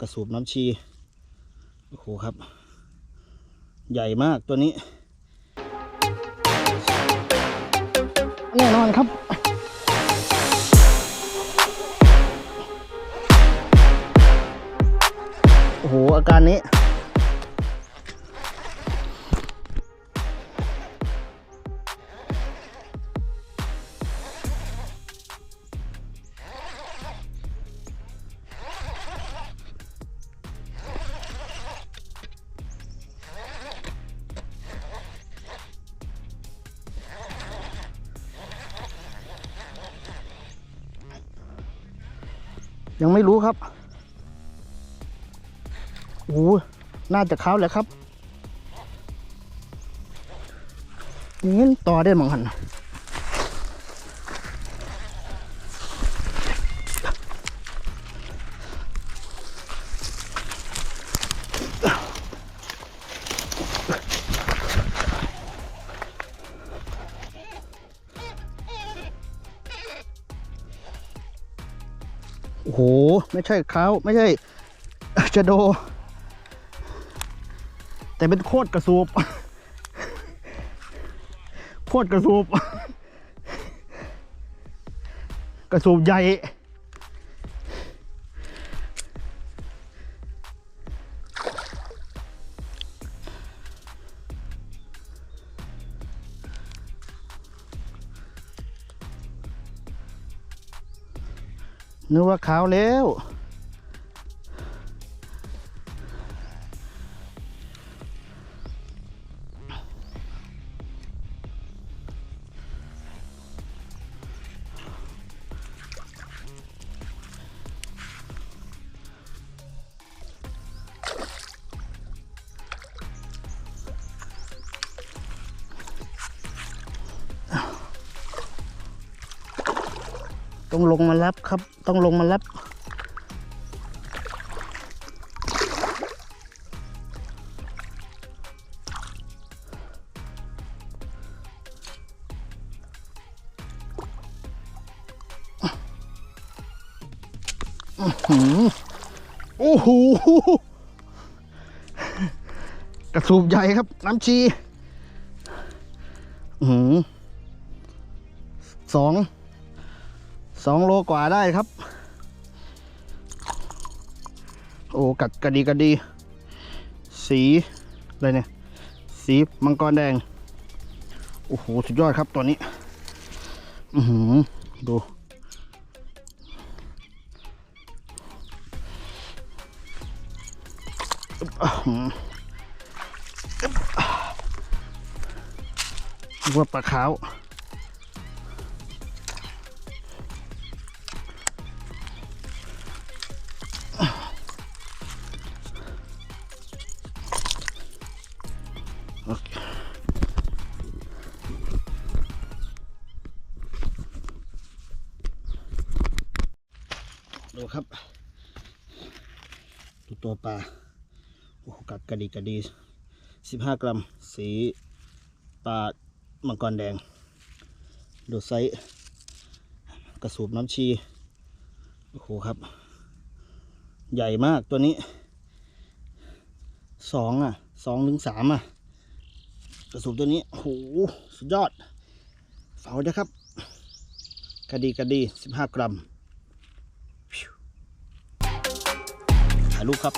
กระสูบน้ำชี โอ้โหครับ ใหญ่มากตัวนี้ แน่นอนครับโอ้โหอาการนี้ ยังไม่รู้ครับโอ้โหน่าจะเขาแหละครับอย่างนี้ต่อได้มั้งหัน โอ้โห ไม่ใช่เขาไม่ใช่จะโด แต่เป็นโคตรกระสูบ โคตรกระสูบ กระสูบใหญ่ นึกว่าขาวแล้ว ต้องลงมารับครับ ต้องลงมารับอือหือโอ้โหกระสูบใหญ่ครับ น้ำชีหือสอง สองโลกว่าได้ครับ โอ้กัดกระดีกระดี สีอะไรเนี่ย สีมังกรแดง โอ้โห สุดยอดครับตัวนี้ อือหือ ดู ว่าปลาขาว ดูครับดูตัวปลาโอ้โหกัดกระดีกระดีสิบห้ากรัม สีปลามังกรแดง ดูไซส์กระสูบน้ำชี โอ้โหครับ ใหญ่มากตัวนี้สองอะสองถึงสามอะ กระสุนตัวนี้ โอ้โห สุดยอดเฝ้านะครับกระดีกระดีสิบห้ากรัม ถ่ายรูปครับ